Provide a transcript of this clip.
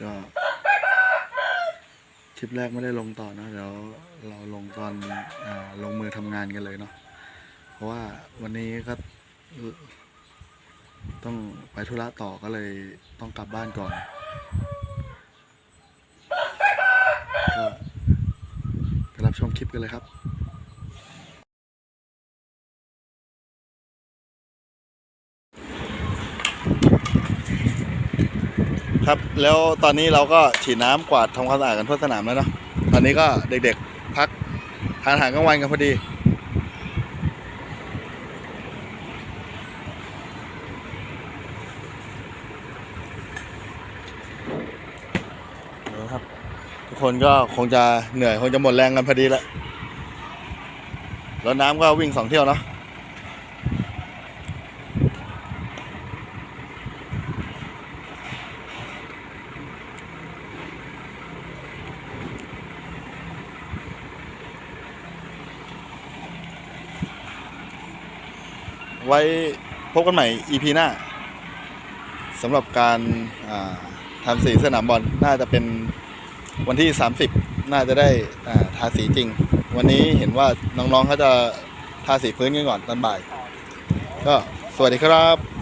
ก็คลิปแรกไม่ได้ลงต่อนะเดี๋ยวเราลงตอนอลงมือทำงานกันเลยเนาะเพราะว่าวันนี้ก็ต้องไปธุระต่อก็เลยต้องกลับบ้านก่อนก็ไปรับชมคลิปกันเลยครับ ครับแล้วตอนนี้เราก็ฉีดน้ำกวาดทำความสะอาดกันทั่วสนามแล้วเนาะตอนนี้ก็เด็กๆพักทานอาหารกลางวันกันพอดี ครับ ทุกคนก็คงจะเหนื่อยคงจะหมดแรงกันพอดีแล้วแล้วน้ำก็วิ่งสองเที่ยวเนาะ ไว้พบกันใหม่ EP หน้าสำหรับการาทำสีสนามบอลน่าจะเป็นวันที่ 30 น่าจะได้าทาสีจริง วันนี้เห็นว่าน้องๆเขาจะทาสีพื้นกันก่อนตอนบ่าย ก็สวัสดีครับ